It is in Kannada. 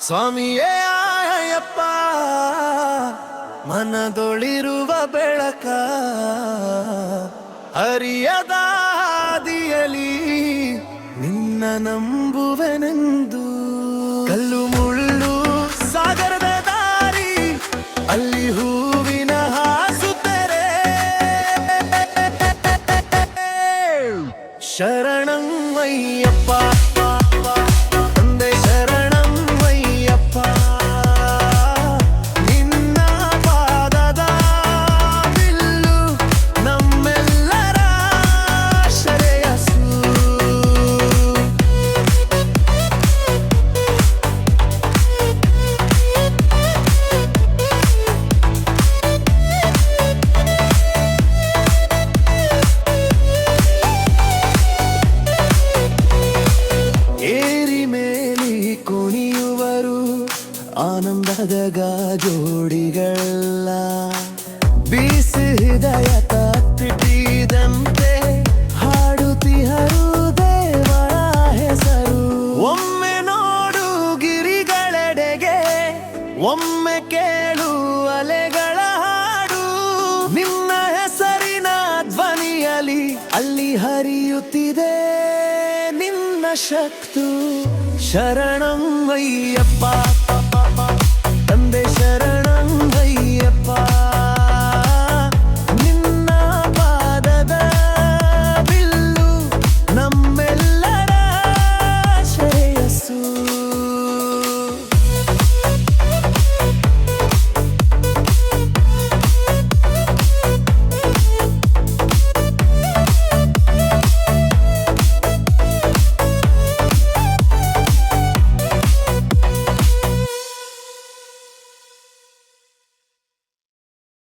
ಸ್ವಾಮಿಯೇ ಆಯಪ್ಪ ಮನದೊಳಿರುವ ಬೆಳಕ ಹರಿಯದಾದಿಯಲಿ ನಿನ್ನ ನಂಬುವೆನೆಂದು. ಕಲ್ಲು ಮುಳ್ಳು ಸಾಗರದ ದಾರಿ, ಅಲ್ಲಿ ಹೂವಿನ ಹಾಸುತ್ತಾರೆ ಶರಣಂ ತಂದೆ ಮೇಲಿ ಕುಣಿಯುವರು ಆನಂದದ ಗಾಜೋಡಿಗಳ ಬೀಸಿ ಹೃದಯ ತಟ್ಟಿದಂತೆ ಹಾಡುತ್ತಿಹರು ದೇವರ ಹೆಸರು. ಒಮ್ಮೆ ನೋಡು ಗಿರಿಗಳೆಡೆಗೆ, ಒಮ್ಮೆ ಕೇಳು ಅಲೆಗಳ ಹಾಡು. ನಿನ್ನ ಹೆಸರಿನ ಧ್ವನಿಯಲಿ ಅಲ್ಲಿ ಹರಿಯುತ್ತಿದೆ. ನಿನ್ನ ಶಕ್ತು ಶರಣಂ